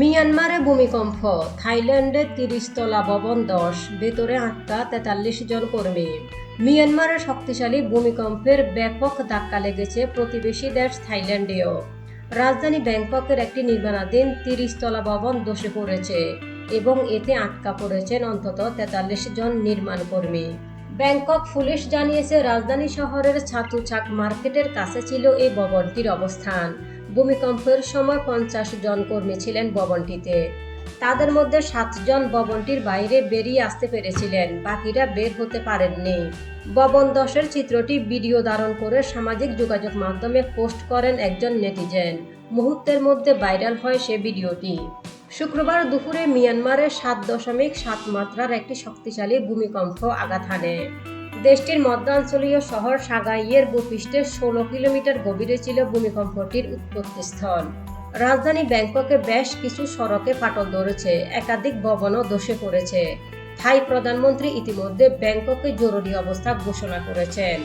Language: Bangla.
মিয়ানমারে ভূমিকম্প, থাইল্যান্ডে তিরিশ তলা ভবন দশ, ভেতরে আটকা তেতাল্লিশ জন কর্মী। মিয়ানমারের শক্তিশালী ভূমিকম্পের ব্যাপক ধাক্কা লেগেছে প্রতিবেশী দেশ থাইল্যান্ডেও। রাজধানী ব্যাংককের একটি নির্মাণাধীন তিরিশ তলা ভবন ধসে পড়েছে এবং এতে আটকা পড়েছেন অন্তত তেতাল্লিশ জন নির্মাণ কর্মী। ব্যাংকক পুলিশ জানিয়েছে, রাজধানী শহরের ছাতুচাক মার্কেটের কাছে ছিল এই ভবনটির অবস্থান। ভূমিকম্পের সময় পঞ্চাশ জন কর্মী ছিলেন ভবনটিতে। তাদের মধ্যে সাতজন ভবনটির বাইরে বেরিয়ে আসতে পেরেছিলেন, বাকিরা বের হতে পারেননি। ভবন দশের চিত্রটি ভিডিও ধারণ করে সামাজিক যোগাযোগ মাধ্যমে পোস্ট করেন একজন নেটিজেন। মুহূর্তের মধ্যে ভাইরাল হয় সে ভিডিওটি। শুক্রবার দুপুরে মিয়ানমারের সাত দশমিক সাত মাত্রার একটি শক্তিশালী ভূমিকম্প আঘাত হানে। দেশটির মধ্যাঞ্চলীয় শহর সাগাইয়ের ভূপৃষ্ঠে ষোলো কিলোমিটার গভীরে ছিল ভূমিকম্পটির উৎপত্তিস্থল। রাজধানী ব্যাংককে বেশ কিছু সড়কে ফাটল ধরেছে, একাধিক ভবনও ধসে পড়েছে। থাই প্রধানমন্ত্রী ইতিমধ্যে ব্যাংককে জরুরি অবস্থা ঘোষণা করেছেন।